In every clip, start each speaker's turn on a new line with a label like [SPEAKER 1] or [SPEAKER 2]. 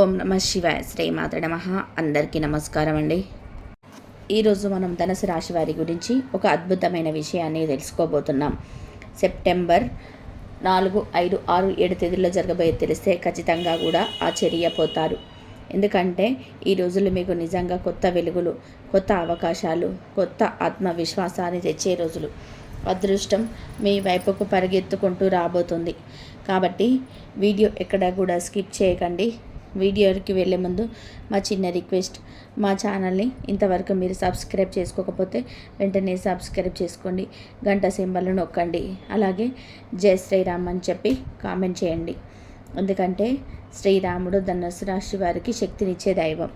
[SPEAKER 1] ఓం నమ శివాయ. శ్రీమాత నమ. అందరికీ నమస్కారం అండి. ఈరోజు మనం ధనుసు రాశి వారి గురించి ఒక అద్భుతమైన విషయాన్ని తెలుసుకోబోతున్నాం. సెప్టెంబర్ నాలుగు ఐదు ఆరు ఏడు తేదీల్లో జరగబోయే తెలిస్తే ఖచ్చితంగా కూడా ఆశ్చర్యపోతారు. ఎందుకంటే ఈ రోజులు మీకు నిజంగా కొత్త వెలుగులు కొత్త అవకాశాలు కొత్త ఆత్మవిశ్వాసాన్ని తెచ్చే రోజులు. అదృష్టం మీ వైపుకు పరిగెత్తుకుంటూ రాబోతుంది. కాబట్టి వీడియో ఎక్కడ కూడా స్కిప్ చేయకండి. వీడియోకి వెళ్ళే ముందు మా చిన్న రిక్వెస్ట్ మా ఛానల్ని ఇంతవరకు మీరు సబ్స్క్రైబ్ చేసుకోకపోతే వెంటనే సబ్స్క్రైబ్ చేసుకోండి గంట సింబల్ను నొక్కండి. అలాగే జై శ్రీరామ్ అని చెప్పి కామెంట్ చేయండి. ఎందుకంటే శ్రీరాముడు ధనుసు రాశి వారికి శక్తినిచ్చే దైవం.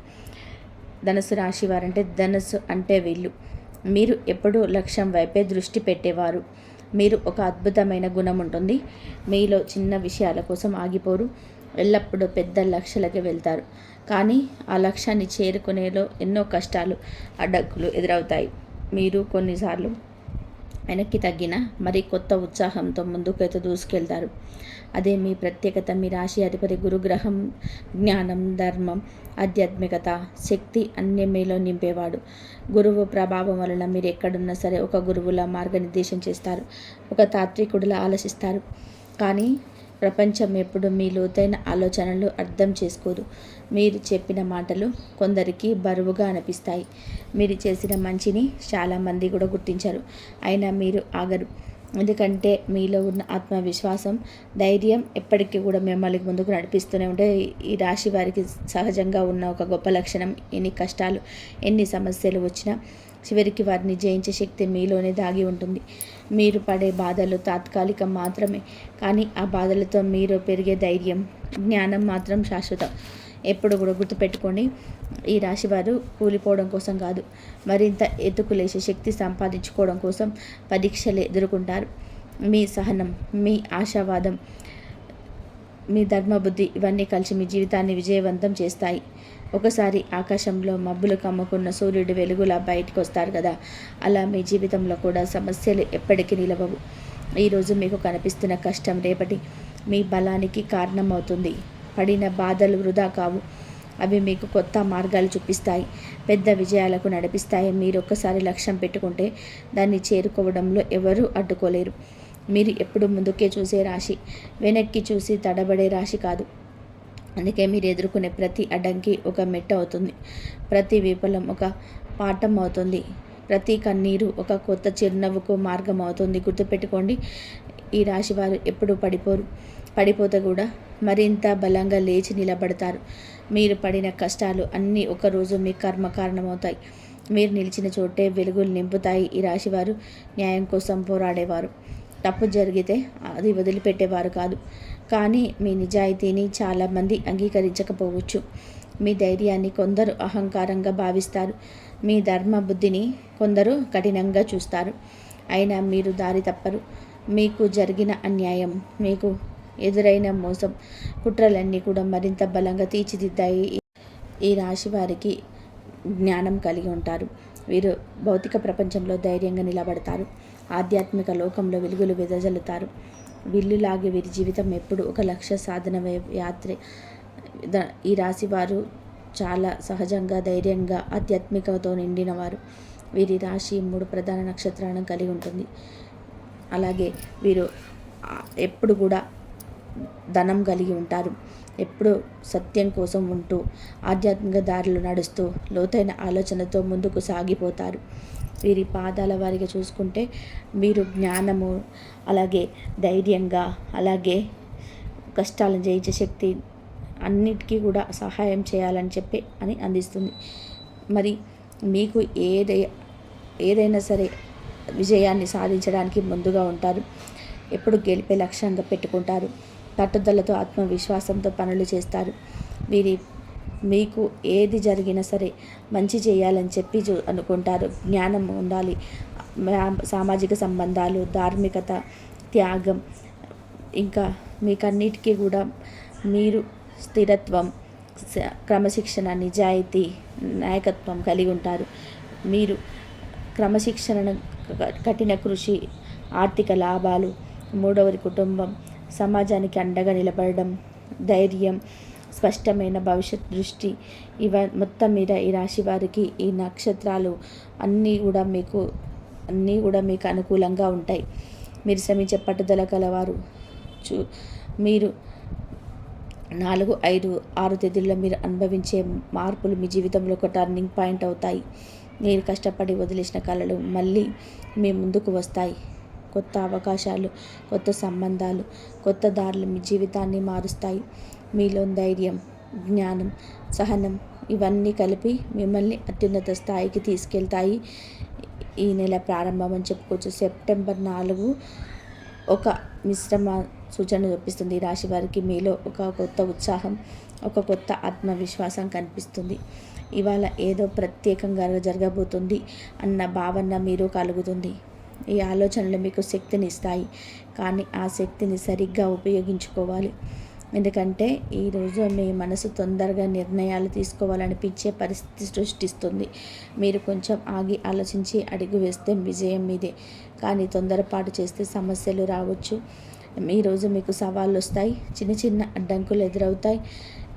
[SPEAKER 1] ధనుసు రాశి వారంటే ధనుసు అంటే వీళ్ళు. మీరు ఎప్పుడూ లక్ష్యం వైపే దృష్టి పెట్టేవారు. మీరు ఒక అద్భుతమైన గుణం ఉంటుంది. మీలో చిన్న విషయాల కోసం ఆగిపోరు. ఎల్లప్పుడూ పెద్ద లక్ష్యాలకి వెళ్తారు. కానీ ఆ లక్ష్యాన్ని చేరుకునేలో ఎన్నో కష్టాలు అడ్డంకులు ఎదురవుతాయి. మీరు కొన్నిసార్లు వెనక్కి తగ్గిన మరి కొత్త ఉత్సాహంతో ముందుకైతే దూసుకెళ్తారు. అదే మీ ప్రత్యేకత మీ రాశి అధిపతి గురుగ్రహం జ్ఞానం ధర్మం ఆధ్యాత్మికత శక్తి అన్ని మీలో నింపేవాడు. గురువు ప్రభావం వలన మీరు ఎక్కడున్నా సరే ఒక గురువులా మార్గనిర్దేశం చేస్తారు. ఒక తాత్వికుడిలా ఆలోచిస్తారు. కానీ ప్రపంచం ఎప్పుడు మీ లోతైన ఆలోచనలు అర్థం చేసుకోదు. మీరు చెప్పిన మాటలు కొందరికి బరువుగా అనిపిస్తాయి. మీరు చేసిన మంచిని చాలామంది కూడా గుర్తించారు. అయినా మీరు ఆగరు. ఎందుకంటే మీలో ఉన్న ఆత్మవిశ్వాసం ధైర్యం ఎప్పటికీ కూడా మిమ్మల్ని ముందుకు నడిపిస్తూనే ఉంటే ఈ రాశి వారికి సహజంగా ఉన్న ఒక గొప్ప లక్షణం ఎన్ని కష్టాలు ఎన్ని సమస్యలు వచ్చినా చివరికి వారిని జయించే శక్తి మీలోనే దాగి ఉంటుంది. మీరు పడే బాధలు తాత్కాలికం మాత్రమే కానీ ఆ బాధలతో మీరు పెరిగే ధైర్యం జ్ఞానం మాత్రం శాశ్వతం. ఎప్పుడు కూడా గుర్తుపెట్టుకొని ఈ రాశివారు కూలిపోవడం కోసం కాదు మరింత ఎత్తుకులేసే శక్తి సంపాదించుకోవడం కోసం పరీక్షలు ఎదుర్కొంటారు. మీ సహనం మీ ఆశావాదం మీ ధర్మబుద్ధి ఇవన్నీ కలిసి మీ జీవితాన్ని విజయవంతం చేస్తాయి. ఒకసారి ఆకాశంలో మబ్బులు కమ్ముకున్న సూర్యుడు వెలుగులా బయటకు వస్తారు కదా. అలా మీ జీవితంలో కూడా సమస్యలు ఎప్పటికీ నిలవవు. ఈరోజు మీకు కనిపిస్తున్న కష్టం రేపటి మీ బలానికి కారణమవుతుంది. పడిన బాధలు వృధా కావు. అవి మీకు కొత్త మార్గాలు చూపిస్తాయి. పెద్ద విజయాలకు నడిపిస్తాయి. మీరు ఒక్కసారి లక్ష్యం పెట్టుకుంటే దాన్ని చేరుకోవడంలో ఎవరూ అడ్డుకోలేరు. మీరు ఎప్పుడు ముందుకే చూసే రాశి వెనక్కి చూసి తడబడే రాశి కాదు. అందుకే మీరు ఎదుర్కొనే ప్రతి అడ్డంకి ఒక మెట్ట అవుతుంది. ప్రతి విఫలం ఒక పాఠం అవుతుంది. ప్రతి కన్నీరు ఒక కొత్త చిరునవ్వుకు మార్గం అవుతుంది. గుర్తుపెట్టుకోండి ఈ రాశి వారు ఎప్పుడు పడిపోరు. పడిపోతే కూడా మరింత బలంగా లేచి నిలబడతారు. మీరు పడిన కష్టాలు అన్నీ ఒకరోజు మీ కర్మ కారణమవుతాయి. మీరు నిలిచిన చోటే వెలుగులు నింపుతాయి. ఈ రాశివారు న్యాయం కోసం పోరాడేవారు. తప్పు జరిగితే అది వదిలిపెట్టేవారు కాదు. కానీ మీ నిజాయితీని చాలామంది అంగీకరించకపోవచ్చు. మీ ధైర్యాన్ని కొందరు అహంకారంగా భావిస్తారు. మీ ధర్మ బుద్ధిని కొందరు కఠినంగా చూస్తారు. అయినా మీరు దారి తప్పరు. మీకు జరిగిన అన్యాయం మీకు ఎదురైన మోసం కుట్రలన్నీ కూడా మరింత బలంగా తీర్చిదిద్దాయి. ఈ రాశి వారికి జ్ఞానం కలిగి ఉంటారు. వీరు భౌతిక ప్రపంచంలో ధైర్యంగా నిలబడతారు. ఆధ్యాత్మిక లోకంలో వెలుగులు వెదజల్లుతారు. విల్లులాగే వీరి జీవితం ఎప్పుడు ఒక లక్ష్య సాధన యాత్రే. ఈ రాశి వారు చాలా సహజంగా ధైర్యంగా ఆధ్యాత్మికతో నిండినవారు. వీరి రాశి మూడు ప్రధాన నక్షత్రాలను కలిగి ఉంటుంది. అలాగే వీరు ఎప్పుడు కూడా ధనం కలిగి ఉంటారు. ఎప్పుడూ సత్యం కోసం ఉంటూ ఆధ్యాత్మిక దారిలో నడుస్తూ లోతైన ఆలోచనతో ముందుకు సాగిపోతారు. వీరి పాదాల వారిగా చూసుకుంటే మీరు జ్ఞానము అలాగే ధైర్యంగా అలాగే కష్టాలను జయించే శక్తి అన్నిటికీ కూడా సహాయం చేయాలని చెప్పి అని అందిస్తుంది. మరి మీకు ఏదై ఏదైనా సరే విజయాన్ని సాధించడానికి ముందుగా ఉంటారు. ఎప్పుడు గెలిపే లక్ష్యంగా పెట్టుకుంటారు. పట్టుదలతో ఆత్మవిశ్వాసంతో పనులు చేస్తారు. వీరి మీకు ఏది జరిగినా సరే మంచి చేయాలని చెప్పి చూ అనుకుంటారు. జ్ఞానం ఉండాలి. సామాజిక సంబంధాలు ధార్మికత త్యాగం ఇంకా మీకన్నిటికీ కూడా మీరు స్థిరత్వం క్రమశిక్షణ నిజాయితీ నాయకత్వం కలిగి ఉంటారు. మీరు క్రమశిక్షణను కఠిన కృషి ఆర్థిక లాభాలు మూడవది కుటుంబం సమాజానికి అండగా నిలబడడం ధైర్యం స్పష్టమైన భవిష్యత్ దృష్టి ఇవ మొత్తం మీద ఈ రాశి వారికి ఈ నక్షత్రాలు అన్నీ కూడా మీకు అన్నీ కూడా మీకు అనుకూలంగా ఉంటాయి. మీరు శ్రమించే పట్టుదల కలవారు చూ మీరు నాలుగు ఐదు ఆరు తేదీల్లో మీరు అనుభవించే మార్పులు మీ జీవితంలో ఒక టర్నింగ్ పాయింట్ అవుతాయి. మీరు కష్టపడి వదిలేసిన కళలు మళ్ళీ మీ ముందుకు వస్తాయి. కొత్త అవకాశాలు కొత్త సంబంధాలు కొత్త దారులు మీ జీవితాన్ని మారుస్తాయి. మీలో ధైర్యం జ్ఞానం సహనం ఇవన్నీ కలిపి మిమ్మల్ని అత్యున్నత స్థాయికి తీసుకెళ్తాయి. ఈ నెల ప్రారంభం అని చెప్పుకోవచ్చు. సెప్టెంబర్ నాలుగు ఒక మిశ్రమ సూచన చూపిస్తుంది ఈ రాశి వారికి మీలో ఒక కొత్త ఉత్సాహం ఒక కొత్త ఆత్మవిశ్వాసం కనిపిస్తుంది. ఇవాళ ఏదో ప్రత్యేకంగా జరగబోతుంది అన్న భావన మీరు కలుగుతుంది. ఈ ఆలోచనలు మీకు శక్తిని ఇస్తాయి. కానీ ఆ శక్తిని సరిగ్గా ఉపయోగించుకోవాలి. ఎందుకంటే ఈరోజు మీ మనసు తొందరగా నిర్ణయాలు తీసుకోవాలనిపించే పరిస్థితి సృష్టిస్తుంది. మీరు కొంచెం ఆగి ఆలోచించి అడుగు వేస్తే విజయం మీదే. కానీ తొందరపాటు చేస్తే సమస్యలు రావచ్చు. ఈరోజు మీకు సవాళ్ళు వస్తాయి. చిన్న చిన్న అడ్డంకులు ఎదురవుతాయి.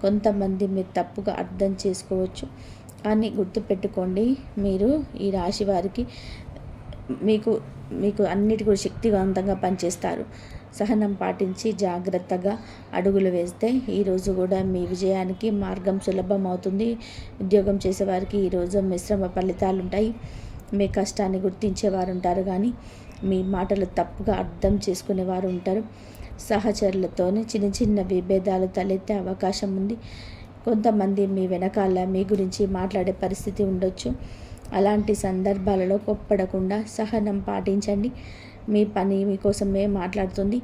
[SPEAKER 1] కొంతమంది మీరు తప్పుగా అర్థం చేసుకోవచ్చు. కానీ గుర్తుపెట్టుకోండి మీరు ఈ రాశి వారికి మీకు మీకు అన్నిటి కూడా శక్తివంతంగా పనిచేస్తారు. సహనం పాటించి జాగ్రత్తగా అడుగులు వేస్తే ఈరోజు కూడా మీ విజయానికి మార్గం సులభం అవుతుంది ఉద్యోగం చేసేవారికి ఈరోజు మిశ్రమ ఫలితాలు ఉంటాయి మీ కష్టాన్ని గుర్తించేవారు ఉంటారు కానీ మీ మాటలు తప్పుగా అర్థం చేసుకునేవారు ఉంటారు సహచరులతోనే చిన్న చిన్న విభేదాలు తలెత్తే అవకాశం ఉంది. కొంతమంది మీ వెనకాల మీ గురించి మాట్లాడే పరిస్థితి ఉండొచ్చు. అలాంటి సందర్భాలలో కొప్పడకుండా సహనం పాటించండి. మీ పని మీకోసమే మాట్లాడుతుంది.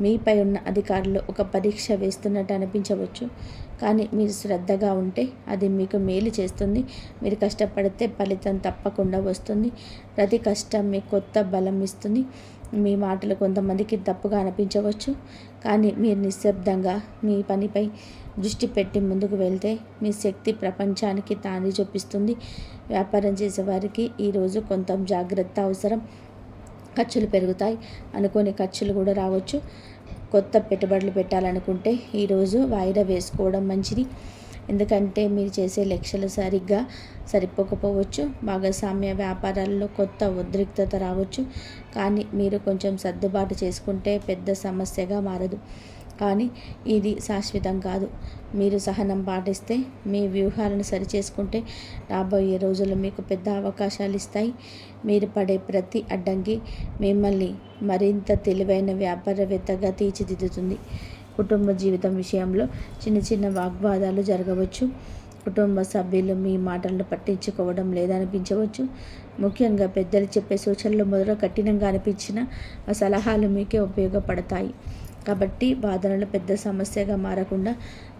[SPEAKER 1] మీపై ఉన్న అధికారులు ఒక పరీక్ష వేస్తున్నట్టు అనిపించవచ్చు. కానీ మీరు శ్రద్ధగా ఉంటే అది మీకు మేలు చేస్తుంది. మీరు కష్టపడితే ఫలితం తప్పకుండా వస్తుంది. ప్రతి కష్టం మీకు కొత్త బలం ఇస్తుంది. మీ మాటలు కొంతమందికి తప్పుగా అనిపించవచ్చు. కానీ మీరు నిశ్శబ్దంగా మీ పనిపై దృష్టి పెట్టి ముందుకు వెళ్తే మీ శక్తి ప్రపంచానికి తాని చూపిస్తుంది. వ్యాపారం చేసేవారికి ఈరోజు కొంత జాగ్రత్త అవసరం. ఖర్చులు పెరుగుతాయి. అనుకోని ఖర్చులు కూడా రావచ్చు. కొత్త పెట్టుబడులు పెట్టాలనుకుంటే ఈరోజు వాయిదా వేసుకోవడం మంచిది. ఎందుకంటే మీరు చేసే లక్ష్యాలు సరిగ్గా సరిపోకపోవచ్చు. భాగస్వామ్య వ్యాపారాల్లో కొత్త ఉద్రిక్తత రావచ్చు. కానీ మీరు కొంచెం సర్దుబాటు చేసుకుంటే పెద్ద సమస్యగా మారదు. కానీ ఇది శాశ్వతం కాదు. మీరు సహనం పాటిస్తే మీ వ్యూహాలను సరిచేసుకుంటే రాబోయే రోజులు మీకు పెద్ద అవకాశాలు ఇస్తాయి. మీరు పడే ప్రతి అడ్డంకి మిమ్మల్ని మరింత తెలివైన వ్యాపారవేత్తగా తీర్చిదిద్దుతుంది. కుటుంబ జీవితం విషయంలో చిన్న చిన్న వాగ్వాదాలు జరగవచ్చు. కుటుంబ సభ్యులు మీ మాటలను పట్టించుకోవడం లేదనిపించవచ్చు. ముఖ్యంగా పెద్దలు చెప్పే సూచనలు మొదట కఠినంగా అనిపించిన ఆ సలహాలు మీకే ఉపయోగపడతాయి. కాబట్టి వాదనలు పెద్ద సమస్యగా మారకుండా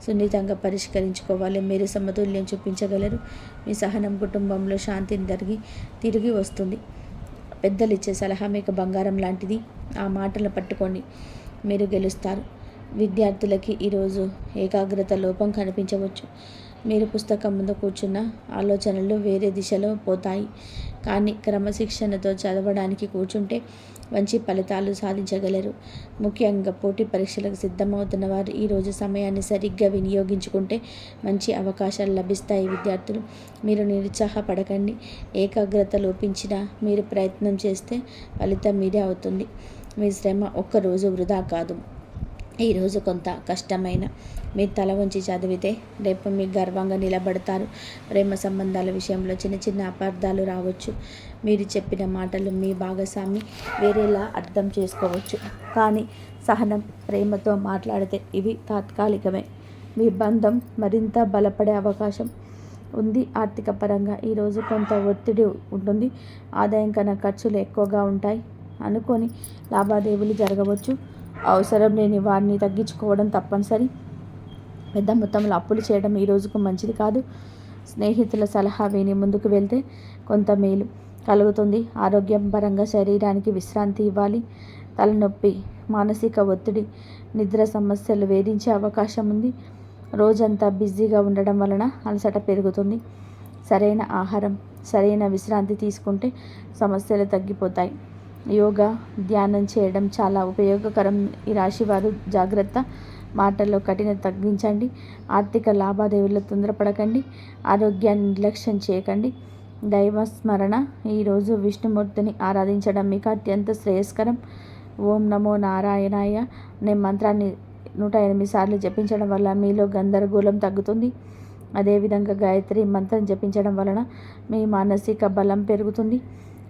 [SPEAKER 1] సున్నితంగా పరిష్కరించుకోవాలి. మీరు సమతుల్యం చూపించగలరు. మీ సహనం కుటుంబంలో శాంతిని జరిగి తిరిగి వస్తుంది. పెద్దలు ఇచ్చే సలహా మీకు బంగారం లాంటిది. ఆ మాటలు పట్టుకొని మీరు గెలుస్తారు. విద్యార్థులకి ఈరోజు ఏకాగ్రత లోపం కనిపించవచ్చు. మీరు పుస్తకం ముందు కూర్చున్న ఆలోచనలు వేరే దిశలో పోతాయి. కానీ క్రమశిక్షణతో చదవడానికి కూర్చుంటే మంచి ఫలితాలు సాధించగలరు. ముఖ్యంగా పోటీ పరీక్షలకు సిద్ధమవుతున్న వారు ఈరోజు సమయాన్ని సరిగ్గా వినియోగించుకుంటే మంచి అవకాశాలు లభిస్తాయి విద్యార్థులు. మీరు నిరుత్సాహపడకండి. ఏకాగ్రత లోపించిన మీరు ప్రయత్నం చేస్తే ఫలితం మీదే అవుతుంది. మీ శ్రమ ఒక్కరోజు వృధా కాదు. ఈరోజు కొంత కష్టమైన మీరు తల వంచి చదివితే రేపు మీరు గర్వంగా నిలబడతారు. ప్రేమ సంబంధాల విషయంలో చిన్న చిన్న అపార్థాలు రావచ్చు. మీరు చెప్పిన మాటలు మీ భాగస్వామి వేరేలా అర్థం చేసుకోవచ్చు. కానీ సహనం ప్రేమతో మాట్లాడితే ఇవి తాత్కాలికమే. మీ బంధం మరింత బలపడే అవకాశం ఉంది. ఆర్థిక పరంగా ఈరోజు కొంత ఒత్తిడి ఉంటుంది. ఆదాయం కన్నా ఖర్చులు ఎక్కువగా ఉంటాయి. అనుకొని లావాదేవీలు జరగవచ్చు. అవసరం లేని వారిని తగ్గించుకోవడం తప్పనిసరి. పెద్ద మొత్తంలో అప్పులు చేయడం ఈ రోజుకు మంచిది కాదు. స్నేహితుల సలహా విని ముందుకు వెళ్తే కొంత మేలు కలుగుతుంది. ఆరోగ్యం పరంగా శరీరానికి విశ్రాంతి ఇవ్వాలి. తలనొప్పి మానసిక ఒత్తిడి నిద్ర సమస్యలు వేధించే అవకాశం ఉంది. రోజంతా బిజీగా ఉండడం వలన అలసట పెరుగుతుంది. సరైన ఆహారం సరైన విశ్రాంతి తీసుకుంటే సమస్యలు తగ్గిపోతాయి. యోగా ధ్యానం చేయడం చాలా ఉపయోగకరం. ఈ రాశివారు జాగ్రత్త మాటల్లో కఠిన తగ్గించండి. ఆర్థిక లావాదేవీల్లో తొందరపడకండి. ఆరోగ్యాన్ని నిర్లక్ష్యం చేయకండి. దైవ స్మరణ ఈరోజు విష్ణుమూర్తిని ఆరాధించడం మీకు అత్యంత శ్రేయస్కరం. ఓం నమో నారాయణాయ అనే మంత్రాన్ని నూట ఎనిమిది సార్లు జపించడం వల్ల మీలో గందరగోళం తగ్గుతుంది. అదేవిధంగా గాయత్రి మంత్రం జపించడం వలన మీ మానసిక బలం పెరుగుతుంది.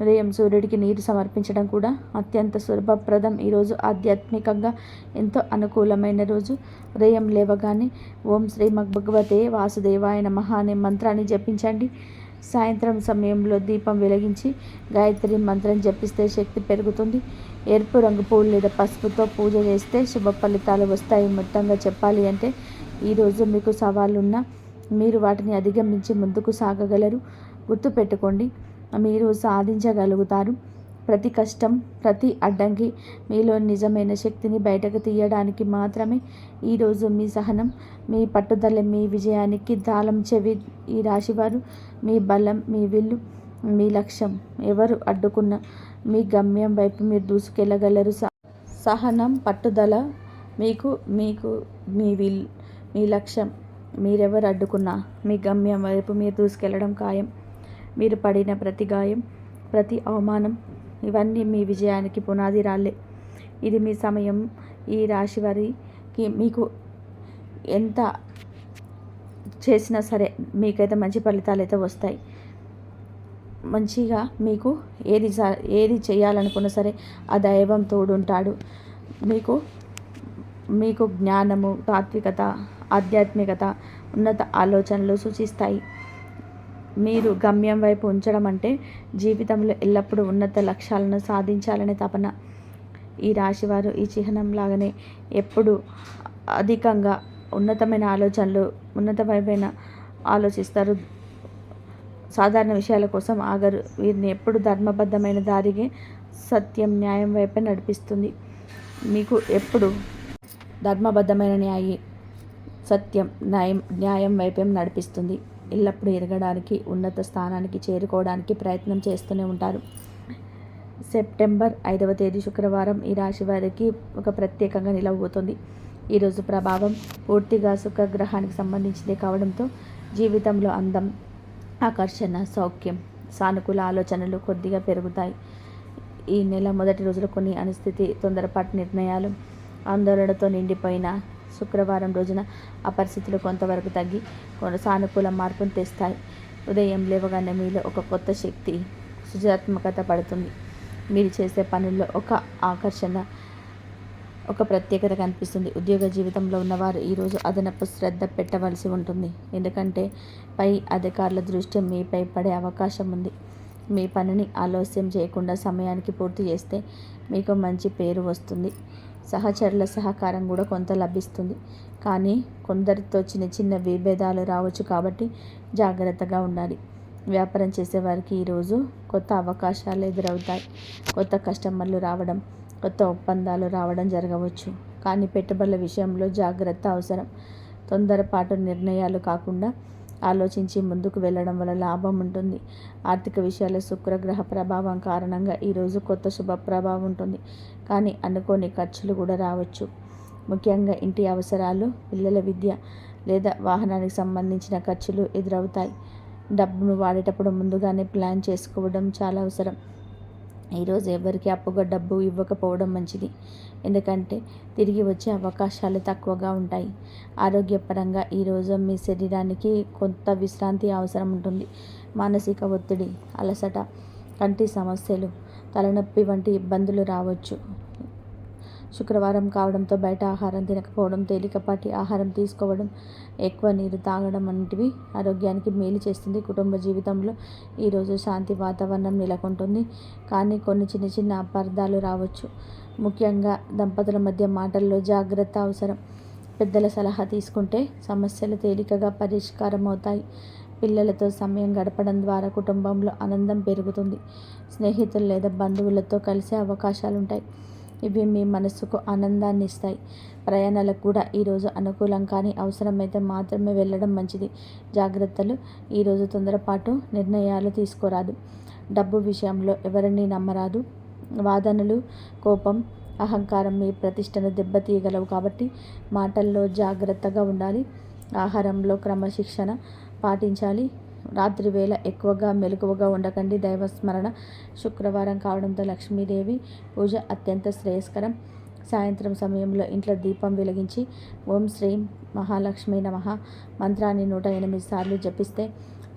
[SPEAKER 1] ఉదయం సూర్యుడికి నీరు సమర్పించడం కూడా అత్యంత సులభప్రదం ఈరోజు ఆధ్యాత్మికంగా ఎంతో అనుకూలమైన రోజు. ఉదయం లేవగానే ఓం శ్రీ భగవతే వాసుదేవాయ నమః అనే మంత్రాన్ని జపించండి. సాయంత్రం సమయంలో దీపం వెలిగించి గాయత్రి మంత్రం జపిస్తే శక్తి పెరుగుతుంది. ఎరుపు రంగు పూలు లేదా పసుపుతో పూజ చేస్తే శుభ ఫలితాలు వస్తాయి. మొత్తంగా చెప్పాలి అంటే ఈరోజు మీకు సవాళ్ళున్నా మీరు వాటిని అధిగమించి ముందుకు సాగగలరు. గుర్తుపెట్టుకోండి. మీరు సాధించగలుగుతారు. ప్రతి కష్టం ప్రతి అడ్డంకి మీలో నిజమైన శక్తిని బయటకు తీయడానికి మాత్రమే ఈరోజు మీ సహనం మీ పట్టుదల మీ విజయానికి తాళం చెవి ఈ రాశివారు. మీ బలం మీ విల్లు మీ లక్ష్యం ఎవరు అడ్డుకున్న మీ గమ్యం వైపు మీరు దూసుకెళ్ళగలరు సహనం పట్టుదల మీకు మీకు మీ విల్ మీ లక్ష్యం మీరెవరు అడ్డుకున్నా మీ గమ్యం వైపు మీరు దూసుకెళ్ళడం ఖాయం. మీరు పడిన ప్రతి గాయం ప్రతి అవమానం ఇవన్నీ మీ విజయానికి పునాది రాలే ఇది మీ సమయం. ఈ రాశి వారికి మీకు ఎంత చేసినా సరే మీకైతే మంచి ఫలితాలు అయితే వస్తాయి. మంచిగా మీకు ఏది ఏది చేయాలనుకున్నా సరే ఆ దైవం తోడుంటాడు. మీకు మీకు జ్ఞానము తాత్వికత ఆధ్యాత్మికత ఉన్నత ఆలోచనలు సూచిస్తాయి. మీరు గమ్యం వైపు ఉంచడం అంటే జీవితంలో ఎల్లప్పుడూ ఉన్నత లక్ష్యాలను సాధించాలనే తపన. ఈ రాశివారు ఈ చిహ్నం లాగానే ఎప్పుడు అధికంగా ఉన్నతమైన ఆలోచనలు ఉన్నతమైన ఆలోచిస్తారు. సాధారణ విషయాల కోసం ఆగరు. వీరిని ఎప్పుడు ధర్మబద్ధమైన దారికి సత్యం న్యాయం వైపే నడిపిస్తుంది. మీకు ఎప్పుడు ధర్మబద్ధమైన న్యాయం సత్యం న్యాయం న్యాయం వైపే నడిపిస్తుంది. ఎల్లప్పుడూ ఎదగడానికి ఉన్నత స్థానానికి చేరుకోవడానికి ప్రయత్నం చేస్తూనే ఉంటారు. సెప్టెంబర్ ఐదవ తేదీ శుక్రవారం ఈ రాశి వారికి ఒక ప్రత్యేకంగా నిలవబోతుంది. ఈరోజు ప్రభావం పూర్తిగా శుక్రగ్రహానికి సంబంధించింది కావడంతో జీవితంలో అందం ఆకర్షణ సౌఖ్యం సానుకూల ఆలోచనలు కొద్దిగా పెరుగుతాయి. ఈ నెల మొదటి రోజులు కొన్ని అనిస్థితి తొందరపాటు నిర్ణయాలు ఆందోళనతో నిండిపోయిన శుక్రవారం రోజున ఆ పరిస్థితులు కొంతవరకు తగ్గి కొన్ని సానుకూల మార్పును తెస్తాయి. ఉదయం లేవగానే మీలో ఒక కొత్త శక్తి సృజనాత్మకత పడుతుంది. మీరు చేసే పనుల్లో ఒక ఆకర్షణ ఒక ప్రత్యేకత కనిపిస్తుంది. ఉద్యోగ జీవితంలో ఉన్నవారు ఈరోజు అదనపు శ్రద్ధ పెట్టవలసి ఉంటుంది. ఎందుకంటే పై అధికారుల దృష్టి మీపై పడే అవకాశం ఉంది. మీ పనిని ఆలస్యం చేయకుండా సమయానికి పూర్తి చేస్తే మీకు మంచి పేరు వస్తుంది. సహచరుల సహకారం కూడా కొంత లభిస్తుంది. కానీ కొందరితో చిన్న చిన్న విభేదాలు రావచ్చు కాబట్టి జాగ్రత్తగా ఉండాలి. వ్యాపారం చేసేవారికి ఈరోజు కొత్త అవకాశాలు ఎదురవుతాయి. కొత్త కస్టమర్లు రావడం కొత్త ఒప్పందాలు రావడం జరగవచ్చు. కానీ పెట్టుబడుల విషయంలో జాగ్రత్త అవసరం. తొందరపాటు నిర్ణయాలు కాకుండా ఆలోచించి ముందుకు వెళ్ళడం వల్ల లాభం ఉంటుంది. ఆర్థిక విషయాల్లో శుక్రగ్రహ ప్రభావం కారణంగా ఈరోజు కొత్త శుభ ప్రభావం ఉంటుంది. కానీ అనుకోని ఖర్చులు కూడా రావచ్చు. ముఖ్యంగా ఇంటి అవసరాలు పిల్లల విద్య లేదా వాహనానికి సంబంధించిన ఖర్చులు ఎదురవుతాయి. డబ్బును వాడేటప్పుడు ముందుగానే ప్లాన్ చేసుకోవడం చాలా అవసరం. ఈరోజు ఎవరికి అప్పుగా డబ్బు ఇవ్వకపోవడం మంచిది. ఎందుకంటే తిరిగి వచ్చే అవకాశాలు తక్కువగా ఉంటాయి. ఆరోగ్యపరంగా ఈరోజు మీ శరీరానికి కొంత విశ్రాంతి అవసరం ఉంటుంది. మానసిక ఒత్తిడి అలసట కంటి సమస్యలు తలనొప్పి వంటి ఇబ్బందులు రావచ్చు. శుక్రవారం కావడంతో బయట ఆహారం తినకపోవడం తేలికపాటి ఆహారం తీసుకోవడం ఎక్కువ నీరు తాగడం వంటివి ఆరోగ్యానికి మేలు చేస్తుంది. కుటుంబ జీవితంలో ఈరోజు శాంతి వాతావరణం నెలకొంటుంది. కానీ కొన్ని చిన్న చిన్న అపార్థాలు రావచ్చు. ముఖ్యంగా దంపతుల మధ్య మాటల్లో జాగ్రత్త అవసరం. పెద్దల సలహా తీసుకుంటే సమస్యలు తేలికగా పరిష్కారం అవుతాయి పిల్లలతో సమయం గడపడం ద్వారా కుటుంబంలో ఆనందం పెరుగుతుంది. స్నేహితులు లేదా బంధువులతో కలిసే అవకాశాలు ఉంటాయి ఇవి మీ మనసుకు ఆనందాన్ని ఇస్తాయి. ప్రయాణాలకు కూడా ఈరోజు అనుకూలం కానీ అవసరమైతే మాత్రమే వెళ్ళడం మంచిది. జాగ్రత్తలు. ఈరోజు తొందరపాటు నిర్ణయాలు తీసుకోరాదు. డబ్బు విషయంలో ఎవరిని నమ్మరాదు. వాదనలు కోపం అహంకారం మీ ప్రతిష్టను దెబ్బతీయగలవు కాబట్టి మాటల్లో జాగ్రత్తగా ఉండాలి. ఆహారంలో క్రమశిక్షణ పాటించాలి. రాత్రి వేళ ఎక్కువగా మెలకువగా ఉండకండి. దైవస్మరణ శుక్రవారం కావడంతో లక్ష్మీదేవి పూజ అత్యంత శ్రేయస్కరం. సాయంత్రం సమయంలో ఇంట్లో దీపం వెలిగించి ఓం శ్రీం మహాలక్ష్మి నమ. మంత్రాన్ని నూట ఎనిమిది సార్లు జపిస్తే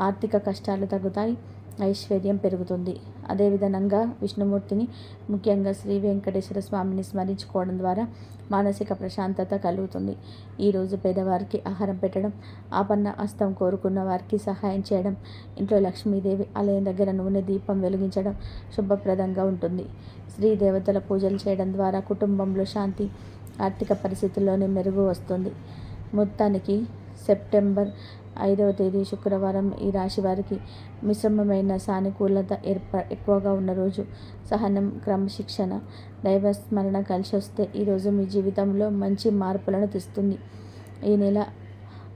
[SPEAKER 1] ఆర్థిక కష్టాలు తగ్గుతాయి. ఐశ్వర్యం పెరుగుతుంది. అదేవిధంగా విష్ణుమూర్తిని ముఖ్యంగా శ్రీ వెంకటేశ్వర స్వామిని స్మరించుకోవడం ద్వారా మానసిక ప్రశాంతత కలుగుతుంది. ఈరోజు పేదవారికి ఆహారం పెట్టడం ఆపన్న హస్తం కోరుకున్న వారికి సహాయం చేయడం ఇంట్లో లక్ష్మీదేవి ఆలయం దగ్గర నూనె దీపం వెలిగించడం శుభప్రదంగా ఉంటుంది. శ్రీ దేవతల పూజలు చేయడం ద్వారా కుటుంబంలో శాంతి ఆర్థిక పరిస్థితుల్లోనే మెరుగు వస్తుంది. మొత్తానికి సెప్టెంబర్ ఐదవ తేదీ శుక్రవారం ఈ రాశి వారికి మిశ్రమమైన సానుకూలత ఏర్ప ఎక్కువగా ఉన్న రోజు. సహనం క్రమశిక్షణ దైవస్మరణ కలిసి వస్తే ఈరోజు మీ జీవితంలో మంచి మార్పులను తెస్తుంది. ఈ నెల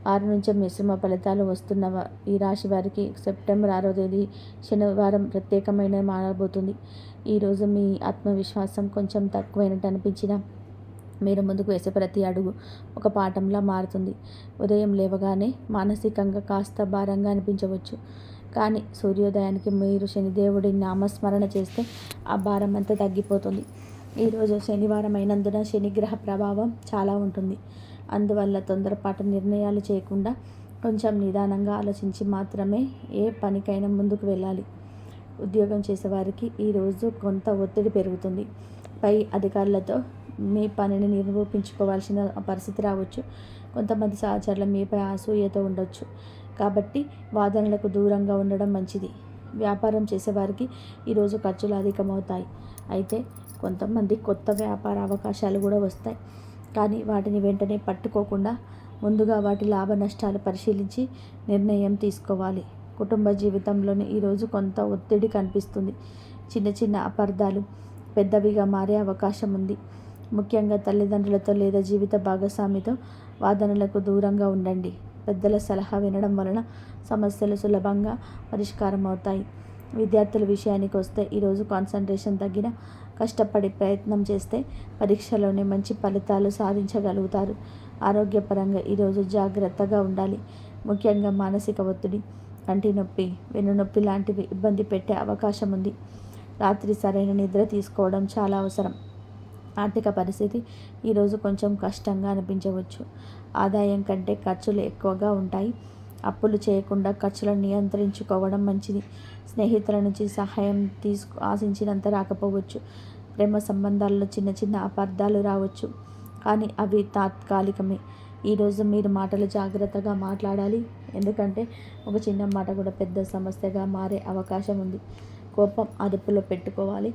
[SPEAKER 1] ఆరు నుంచి మిశ్రమ ఫలితాలు వస్తున్న ఈ రాశి వారికి సెప్టెంబర్ ఆరో తేదీ శనివారం ప్రత్యేకమైన మారబోతుంది ఈరోజు మీ ఆత్మవిశ్వాసం కొంచెం తక్కువైనట్టు అనిపించినా మీరు ముందుకు వేసే ప్రతి అడుగు ఒక పాఠంలా మారుతుంది. ఉదయం లేవగానే మానసికంగా కాస్త భారంగా అనిపించవచ్చు. కానీ సూర్యోదయానికి మీరు శనిదేవుడి నామస్మరణ చేస్తే ఆ భారం అంతా తగ్గిపోతుంది. ఈరోజు శనివారం అయినందున శనిగ్రహ ప్రభావం చాలా ఉంటుంది. అందువల్ల తొందరపాటు నిర్ణయాలు చేయకుండా కొంచెం నిదానంగా ఆలోచించి మాత్రమే ఏ పనికైనా ముందుకు వెళ్ళాలి. ఉద్యోగం చేసేవారికి ఈరోజు కొంత ఒత్తిడి పెరుగుతుంది. పై అధికారులతో మీ పనిని నిరూపించుకోవాల్సిన పరిస్థితి రావచ్చు. కొంతమంది సహచరుల మీపై అసూయతో ఉండొచ్చు. కాబట్టి వాదనలకు దూరంగా ఉండడం మంచిది. వ్యాపారం చేసేవారికి ఈరోజు ఖర్చులు అధికమవుతాయి. అయితే కొంతమంది కొత్త వ్యాపార అవకాశాలు కూడా వస్తాయి. కానీ వాటిని వెంటనే పట్టుకోకుండా ముందుగా వాటి లాభ నష్టాలు పరిశీలించి నిర్ణయం తీసుకోవాలి. కుటుంబ జీవితంలోని ఈరోజు కొంత ఒత్తిడి కనిపిస్తుంది. చిన్న చిన్న అపార్థాలు పెద్దవిగా మారే అవకాశం ఉంది. ముఖ్యంగా తల్లిదండ్రులతో లేదా జీవిత భాగస్వామితో వాదనలకు దూరంగా ఉండండి. పెద్దల సలహా వినడం వలన సమస్యలు సులభంగా పరిష్కారం అవుతాయి విద్యార్థుల విషయానికి వస్తే ఈరోజు కాన్సన్ట్రేషన్ తగ్గిన కష్టపడి ప్రయత్నం చేస్తే పరీక్షలోనే మంచి ఫలితాలు సాధించగలుగుతారు. ఆరోగ్యపరంగా ఈరోజు జాగ్రత్తగా ఉండాలి. ముఖ్యంగా మానసిక ఒత్తిడి కంటి నొప్పి వెన్నునొప్పి లాంటివి ఇబ్బంది పెట్టే అవకాశం ఉంది రాత్రి సరైన నిద్ర తీసుకోవడం చాలా అవసరం. ఆర్థిక పరిస్థితి ఈరోజు కొంచెం కష్టంగా అనిపించవచ్చు. ఆదాయం కంటే ఖర్చులు ఎక్కువగా ఉంటాయి. అప్పులు చేయకుండా ఖర్చులను నియంత్రించుకోవడం మంచిది. స్నేహితుల నుంచి సహాయం తీసుకు ఆశించినంత రాకపోవచ్చు. ప్రేమ సంబంధాల్లో చిన్న చిన్న అపార్థాలు రావచ్చు. కానీ అవి తాత్కాలికమే. ఈరోజు మీరు మాటలు జాగ్రత్తగా మాట్లాడాలి. ఎందుకంటే ఒక చిన్న మాట కూడా పెద్ద సమస్యగా మారే అవకాశం ఉంది. కోపం అదుపులో పెట్టుకోవాలి.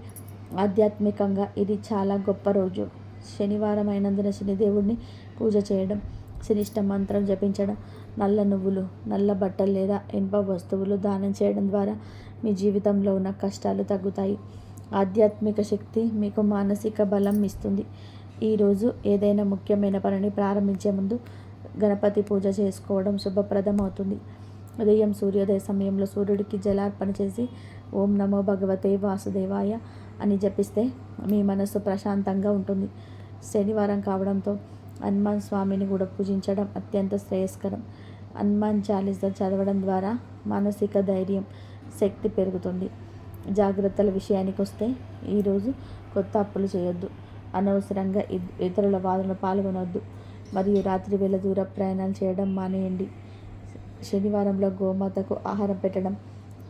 [SPEAKER 1] ఆధ్యాత్మికంగా ఇది చాలా గొప్ప రోజు. శనివారం అయినందున శనిదేవుడిని పూజ చేయడం శనిష్ట మంత్రం జపించడం నల్ల నువ్వులు నల్ల బట్టలు లేదా ఇనుప వస్తువులు దానం చేయడం ద్వారా మీ జీవితంలో ఉన్న కష్టాలు తగ్గుతాయి. ఆధ్యాత్మిక శక్తి మీకు మానసిక బలం ఇస్తుంది. ఈరోజు ఏదైనా ముఖ్యమైన పనిని ప్రారంభించే ముందు గణపతి పూజ చేసుకోవడం శుభప్రదం అవుతుంది ఉదయం సూర్యోదయ సమయంలో సూర్యుడికి జలార్పణ చేసి ఓం నమో భగవతే వాసుదేవాయ అని జపిస్తే మీ మనసు ప్రశాంతంగా ఉంటుంది. శనివారం కావడంతో హనుమాన్ స్వామిని కూడా పూజించడం అత్యంత శ్రేయస్కరం. హనుమాన్ చాలీస చదవడం ద్వారా మానసిక ధైర్యం శక్తి పెరుగుతుంది. జాగ్రత్తల విషయానికి వస్తే ఈరోజు కొత్త అప్పులు చేయొద్దు. అనవసరంగా ఇతరుల వాదనలో పాల్గొనవద్దు మరియు రాత్రి వేళ దూర ప్రయాణాలు చేయడం మానేయండి. శనివారంలో గోమాతకు ఆహారం పెట్టడం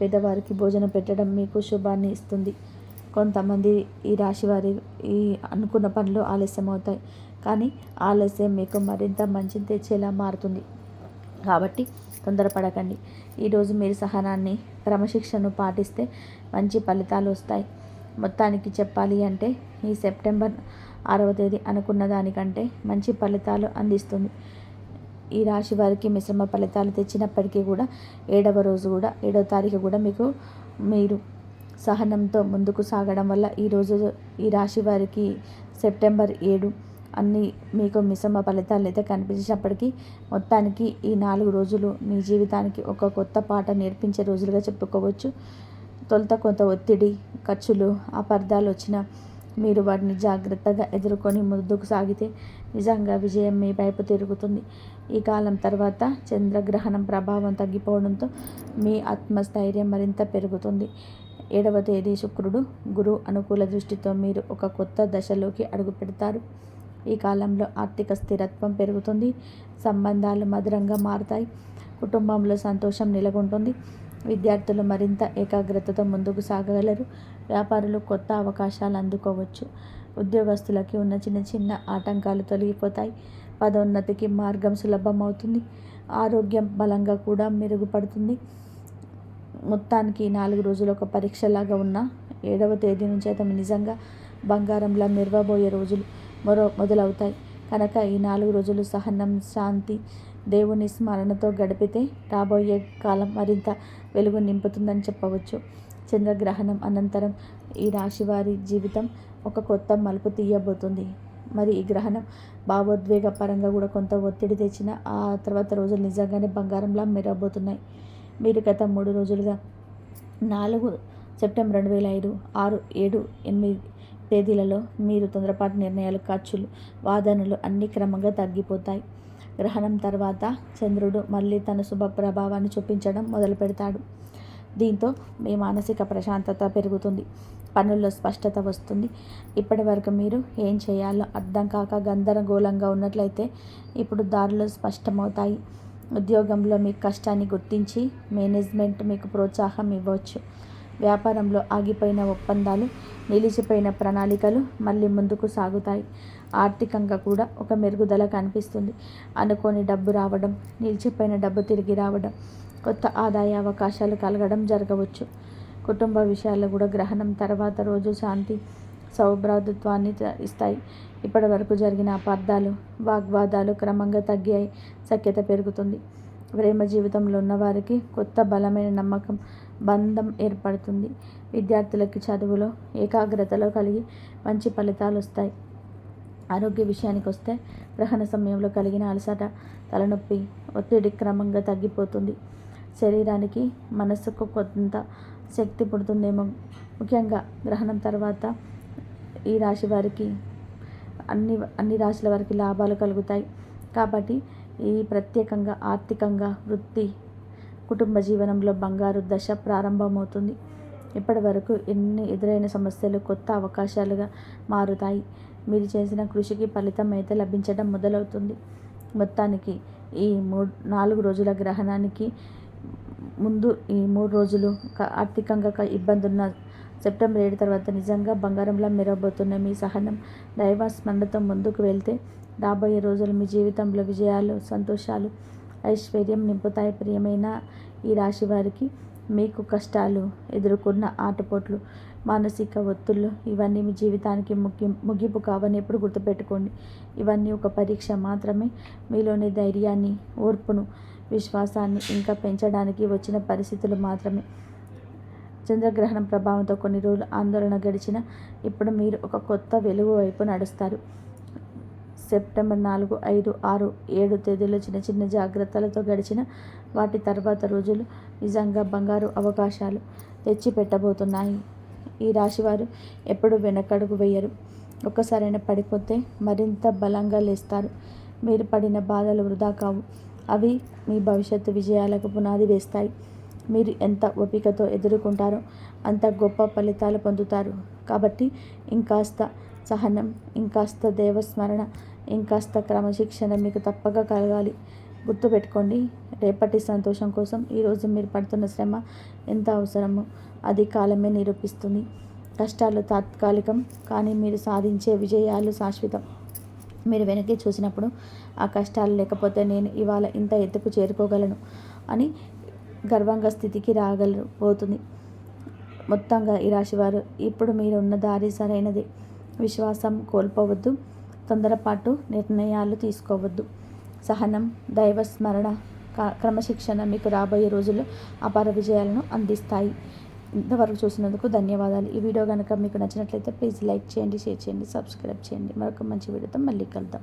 [SPEAKER 1] పేదవారికి భోజనం పెట్టడం మీకు శుభాన్ని ఇస్తుంది. కొంతమంది ఈ రాశి వారి ఈ అనుకున్న పనులు ఆలస్యం అవుతాయి. కానీ ఆలస్యం మీకు మరింత మంచి తెచ్చేలా మారుతుంది. కాబట్టి తొందరపడకండి. ఈరోజు మీరు సహనాన్ని క్రమశిక్షణను పాటిస్తే మంచి ఫలితాలు వస్తాయి. మొత్తానికి చెప్పాలి అంటే ఈ సెప్టెంబర్ ఆరవ తేదీ అనుకున్న దానికంటే మంచి ఫలితాలు అందిస్తుంది. ఈ రాశి వారికి మిశ్రమ ఫలితాలు తెచ్చినప్పటికీ కూడా ఏడవ రోజు కూడా ఏడవ తారీఖు కూడా మీకు మీరు సహనంతో ముందుకు సాగడం వల్ల ఈరోజు ఈ రాశి వారికి సెప్టెంబర్ ఏడు అన్ని మీకు మిశ్రమ ఫలితాలు అయితే కనిపించినప్పటికీ మొత్తానికి ఈ నాలుగు రోజులు మీ జీవితానికి ఒక కొత్త పాట నేర్పించే రోజులుగా చెప్పుకోవచ్చు. తొలుత కొంత ఒత్తిడి ఖర్చులు అపార్థాలు వచ్చిన మీరు వాటిని జాగ్రత్తగా ఎదుర్కొని ముందుకు సాగితే నిజంగా విజయం మీ వైపు తిరుగుతుంది. ఈ కాలం తర్వాత చంద్రగ్రహణం ప్రభావం తగ్గిపోవడంతో మీ ఆత్మస్థైర్యం మరింత పెరుగుతుంది. ఏడవ తేదీ శుక్రుడు గురు అనుకూల దృష్టితో మీరు ఒక కొత్త దశలోకి అడుగు పెడతారు. ఈ కాలంలో ఆర్థిక స్థిరత్వం పెరుగుతుంది. సంబంధాలు మధురంగా మారుతాయి. కుటుంబంలో సంతోషం నెలకొంటుంది. విద్యార్థులు మరింత ఏకాగ్రతతో ముందుకు సాగగలరు. వ్యాపారులు కొత్త అవకాశాలు అందుకోవచ్చు. ఉద్యోగస్తులకి ఉన్న చిన్న చిన్న ఆటంకాలు తొలగిపోతాయి. పదోన్నతికి మార్గం సులభం అవుతుంది ఆరోగ్యం బలంగా కూడా మెరుగుపడుతుంది. మొత్తానికి నాలుగు రోజులు ఒక పరీక్షలాగా ఉన్న ఏడవ తేదీ నుంచి అయితే నిజంగా బంగారంలా మెరవబోయే రోజులు మరో మొదలవుతాయి. కనుక ఈ నాలుగు రోజులు సహనం శాంతి దేవుని స్మరణతో గడిపితే రాబోయే కాలం మరింత వెలుగు నింపుతుందని చెప్పవచ్చు. చంద్రగ్రహణం అనంతరం ఈ రాశి వారి జీవితం ఒక కొత్త మలుపు తీయబోతుంది. మరి ఈ గ్రహణం భావోద్వేగ పరంగా కూడా కొంత ఒత్తిడి తెచ్చిన ఆ తర్వాత రోజులు నిజంగానే బంగారంలా మెరవబోతున్నాయి. మీరు గత మూడు రోజులుగా నాలుగు సెప్టెంబర్ రెండు వేల ఐదు ఆరు ఏడు ఎనిమిది తేదీలలో మీరు తొందరపాటు నిర్ణయాలు ఖర్చులు వాదనలు అన్ని క్రమంగా తగ్గిపోతాయి. గ్రహణం తర్వాత చంద్రుడు మళ్ళీ తన శుభ ప్రభావాన్ని చూపించడం మొదలు పెడతాడు. దీంతో మీ మానసిక ప్రశాంతత పెరుగుతుంది. పనుల్లో స్పష్టత వస్తుంది. ఇప్పటి వరకు మీరు ఏం చేయాలో అర్థం కాక గందరగోళంగా ఉన్నట్లయితే ఇప్పుడు దారులు స్పష్టమవుతాయి. ఉద్యోగంలో మీ కష్టాన్ని గుర్తించి మేనేజ్మెంట్ మీకు ప్రోత్సాహం ఇవ్వచ్చు. వ్యాపారంలో ఆగిపోయిన ఒప్పందాలు నిలిచిపోయిన ప్రణాళికలు మళ్ళీ ముందుకు సాగుతాయి. ఆర్థికంగా కూడా ఒక మెరుగుదల కనిపిస్తుంది. అనుకోని డబ్బు రావడం నిలిచిపోయిన డబ్బు తిరిగి రావడం కొత్త ఆదాయ అవకాశాలు కలగడం జరగవచ్చు. కుటుంబ విషయాల్లో కూడా గ్రహణం తర్వాత రోజు శాంతి సౌభ్రాతృత్వాన్ని ఇస్తాయి. ఇప్పటి వరకు జరిగిన అపార్థాలు వాగ్వాదాలు క్రమంగా తగ్గాయి సఖ్యత పెరుగుతుంది. ప్రేమ జీవితంలో ఉన్నవారికి కొత్త బలమైన నమ్మకం బంధం ఏర్పడుతుంది. విద్యార్థులకి చదువులో ఏకాగ్రతలో కలిగి మంచి ఫలితాలు వస్తాయి. ఆరోగ్య విషయానికి వస్తే గ్రహణ సమయంలో కలిగిన అలసట తలనొప్పి ఒత్తిడి క్రమంగా తగ్గిపోతుంది. శరీరానికి మనసుకు కొంత శక్తి పుడుతుందేమో. ముఖ్యంగా గ్రహణం తర్వాత ఈ రాశి వారికి అన్ని అన్ని రాశుల వారికి లాభాలు కలుగుతాయి. కాబట్టి ఈ ప్రత్యేకంగా ఆర్థికంగా వృత్తి కుటుంబ జీవనంలో బంగారు దశ ప్రారంభమవుతుంది. ఇప్పటి వరకు ఎన్ని ఎదురైన సమస్యలు కొత్త అవకాశాలుగా మారుతాయి. మీరు చేసిన కృషికి ఫలితం అయితే లభించడం మొదలవుతుంది. మొత్తానికి ఈ మూడు నాలుగు రోజుల గ్రహణానికి ముందు ఈ మూడు రోజులు ఆర్థికంగా ఇబ్బంది ఉన్న సెప్టెంబర్ ఏడు తర్వాత నిజంగా బంగారంలా మెరవబోతున్న మీ సహనం దైవ స్మరణతో ముందుకు వెళ్తే రాబోయే రోజులు మీ జీవితంలో విజయాలు సంతోషాలు ఐశ్వర్యం నింపుతాయి. ప్రియమైన ఈ రాశి వారికి మీకు కష్టాలు ఎదుర్కొన్న ఆటపోట్లు మానసిక ఒత్తుళ్ళు ఇవన్నీ మీ జీవితానికి ముగి ముగింపు కావని ఎప్పుడు గుర్తుపెట్టుకోండి. ఇవన్నీ ఒక పరీక్ష మాత్రమే. మీలోని ధైర్యాన్ని ఓర్పును విశ్వాసాన్ని ఇంకా పెంచడానికి వచ్చిన పరిస్థితులు మాత్రమే. చంద్రగ్రహణం ప్రభావంతో కొన్ని రోజులు ఆందోళన గడిచిన ఇప్పుడు మీరు ఒక కొత్త వెలుగు వైపు నడుస్తారు. సెప్టెంబర్ నాలుగు ఐదు ఆరు ఏడు తేదీలో చిన్న చిన్న జాగ్రత్తలతో గడిచిన వాటి తర్వాత రోజులు నిజంగా బంగారు అవకాశాలు తెచ్చి పెట్టబోతున్నాయి ఈ రాశివారు ఎప్పుడు వెనకడుగు వేయరు. ఒక్కసారైనా పడిపోతే మరింత బలంగా లేస్తారు. మీరు పడిన బాధలు వృధా కావు. అవి మీ భవిష్యత్తు విజయాలకు పునాది వేస్తాయి. మీరు ఎంత ఓపికతో ఎదుర్కొంటారో అంత గొప్ప ఫలితాలు పొందుతారు. కాబట్టి ఇంకాస్త సహనం ఇంకాస్త దేవస్మరణ ఇంకాస్త క్రమశిక్షణ మీకు తప్పక కలగాలి. గుర్తుపెట్టుకోండి రేపటి సంతోషం కోసం ఈరోజు మీరు పడుతున్న శ్రమ ఎంత అవసరమో అది కాలమే నిరూపిస్తుంది. కష్టాలు తాత్కాలికం కానీ మీరు సాధించే విజయాలు శాశ్వతం. మీరు వెనక్కి చూసినప్పుడు ఆ కష్టాలు లేకపోతే నేను ఇవాళ ఇంత ఎత్తుకు చేరుకోగలను అని గర్వంగా స్థితికి రాగలరు పోతుంది మొత్తంగా ఈ రాశివారు ఇప్పుడు మీరు ఉన్న దారి సరైనది. విశ్వాసం కోల్పోవద్దు. తొందరపాటు నిర్ణయాలు తీసుకోవద్దు. సహనం దైవస్మరణ క్రమశిక్షణ మీకు రాబోయే రోజుల్లో అపార విజయాలను అందిస్తాయి. ఇంతవరకు చూసినందుకు ధన్యవాదాలు. ఈ వీడియో కనుక మీకు నచ్చినట్లయితే ప్లీజ్ లైక్ చేయండి షేర్ చేయండి సబ్స్క్రైబ్ చేయండి. మరొక మంచి వీడియోతో మళ్ళీ కలుద్దాం.